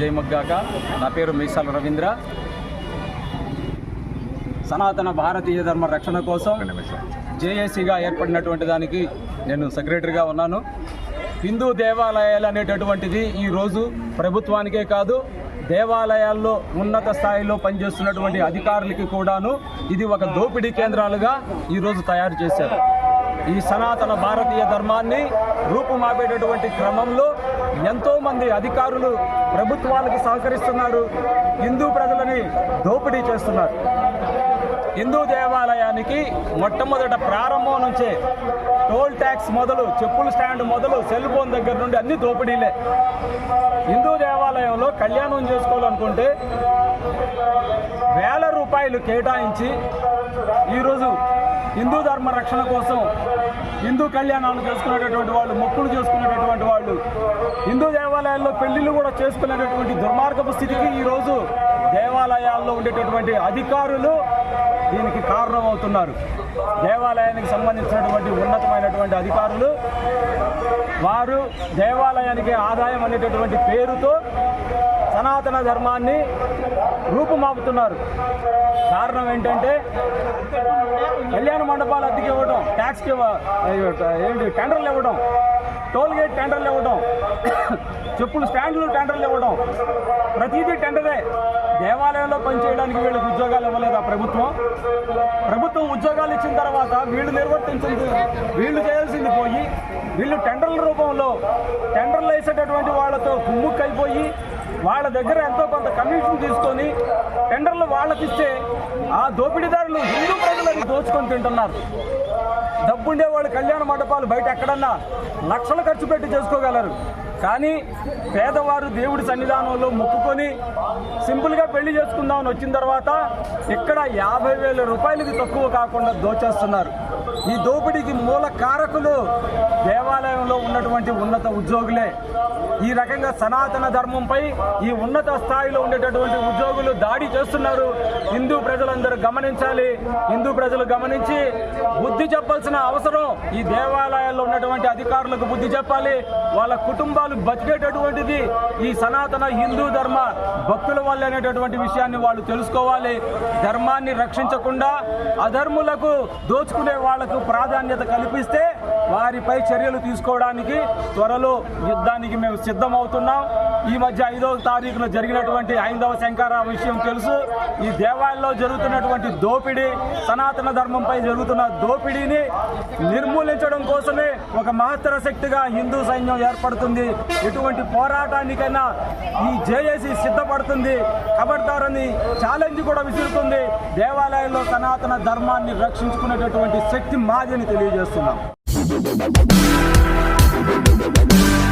జయమగ్గాక నా పేరు మీసాల రవీంద్ర. సనాతన భారతీయ ధర్మ రక్షణ కోసం జేఏసీగా ఏర్పడినటువంటి దానికి నేను సెక్రటరీగా ఉన్నాను. హిందూ దేవాలయాలు అనేటటువంటిది ఈరోజు ప్రభుత్వానికే కాదు దేవాలయాల్లో ఉన్నత స్థాయిలో పనిచేస్తున్నటువంటి అధికారులకి కూడాను ఇది ఒక దోపిడీ కేంద్రాలుగా ఈరోజు తయారు చేశారు. ఈ సనాతన భారతీయ ధర్మాన్ని రూపుమాపేటటువంటి క్రమంలో ఎంతోమంది అధికారులు ప్రభుత్వాలకు సహకరిస్తున్నారు. హిందూ ప్రజలని దోపిడీ చేస్తున్నారు. హిందూ దేవాలయానికి మొట్టమొదట ప్రారంభం నుంచే టోల్ ట్యాక్స్ మొదలు చెప్పుల స్టాండ్ మొదలు సెల్ ఫోన్ దగ్గర నుండి అన్ని దోపిడీలే. హిందూ దేవాలయంలో కళ్యాణం చేసుకోవాలనుకుంటే రూపాయలు కేటాయించి ఈరోజు హిందూ ధర్మ రక్షణ కోసం హిందూ కళ్యాణాలు చేసుకునేటటువంటి వాళ్ళు మొక్కులు చేసుకునేటటువంటి వాళ్ళు హిందూ దేవాలయాల్లో పెళ్ళిళ్ళు కూడా చేసుకునేటటువంటి దుర్మార్గపు స్థితికి ఈరోజు దేవాలయాల్లో ఉండేటటువంటి అధికారులు దీనికి కారణమవుతున్నారు. దేవాలయానికి సంబంధించినటువంటి ఉన్నతమైనటువంటి అధికారులు వారు దేవాలయానికి ఆదాయం అనేటటువంటి పేరుతో సనాతన ధర్మాన్ని రూపుమాపుతున్నారు. కారణం ఏంటంటే కళ్యాణ మండపాలు అద్దెకి ఇవ్వడం ట్యాక్స్కి ఏంటి టెండర్లు ఇవ్వడం టోల్ గేట్ టెండర్లు ఇవ్వడం చెప్పులు స్టాండ్లు టెండర్లు ఇవ్వడం ప్రతి దేవాలయంలో పనిచేయడానికి వీళ్ళకి ఉద్యోగాలు ఇవ్వలేదా ప్రభుత్వం? ప్రభుత్వం ఉద్యోగాలు ఇచ్చిన తర్వాత వీళ్ళు నిర్వర్తించింది వీళ్ళు చేయాల్సింది పోయి వీళ్ళు టెండర్ల రూపంలో టెండర్లు వేసేటటువంటి వాళ్ళతో కుమ్ముక్కైపోయి వాళ్ళ దగ్గర ఎంతో కొంత కమిషన్ తీసుకొని టెండర్లు వాళ్ళకిస్తే ఆ దోపిడీదారులు హిందూ ప్రజలని దోచుకొని తింటున్నారు. డబ్బుండే వాళ్ళు కళ్యాణ మండపాలు బయట ఎక్కడన్నా లక్షలు ఖర్చు పెట్టి చేసుకోగలరు. కానీ పేదవారు దేవుడి సన్నిధానంలో మొక్కుకొని సింపుల్గా పెళ్ళి చేసుకుందామని వచ్చిన తర్వాత ఇక్కడ యాభై వేల రూపాయలకి తక్కువ కాకుండా దోచేస్తున్నారు. ఈ దోపిడీకి మూల కారకులు దేవాలయంలో ఉన్నటువంటి ఉన్నత ఉద్యోగులే. ఈ రకంగా సనాతన ధర్మంపై ఈ ఉన్నత స్థాయిలో ఉండేటటువంటి ఉద్యోగులు దాడి చేస్తున్నారు. హిందూ ప్రజలందరూ గమనించాలి. హిందూ ప్రజలు గమనించి బుద్ధి చెప్పాల్సిన అవసరం. ఈ దేవాలయాల్లో ఉన్నటువంటి అధికారులకు బుద్ధి చెప్పాలి. వాళ్ళ కుటుంబాలు బతికేటటువంటిది ఈ సనాతన హిందూ ధర్మ భక్తుల వల్ల అనేటటువంటి విషయాన్ని వాళ్ళు తెలుసుకోవాలి. ధర్మాన్ని రక్షించకుండా అధర్ములకు దోచుకునే వాళ్ళకు ప్రాధాన్యత కల్పిస్తే వారిపై చర్యలు తీసుకోవడానికి త్వరలో యుద్ధానికి మేము సిద్ధమవుతున్నాం. ఈ మధ్య ఐదవ తారీఖున జరిగినటువంటి ఐదవ శంకర విషయం తెలుసు. ఈ దేవాలయంలో జరుగుతున్నటువంటి దోపిడీ సనాతన ధర్మంపై జరుగుతున్న దోపిడీని నిర్మూలించడం కోసమే ఒక మహత్తర శక్తిగా హిందూ సైన్యం ఏర్పడుతుంది. ఎటువంటి పోరాటానికైనా ఈ జేఏసీ సిద్ధపడుతుంది. ఖబర్దారని ఛాలెంజ్ కూడా విసురుతుంది. దేవాలయంలో సనాతన ధర్మాన్ని రక్షించుకునేటటువంటి శక్తి మాది అని తెలియజేస్తున్నాం. We'll be.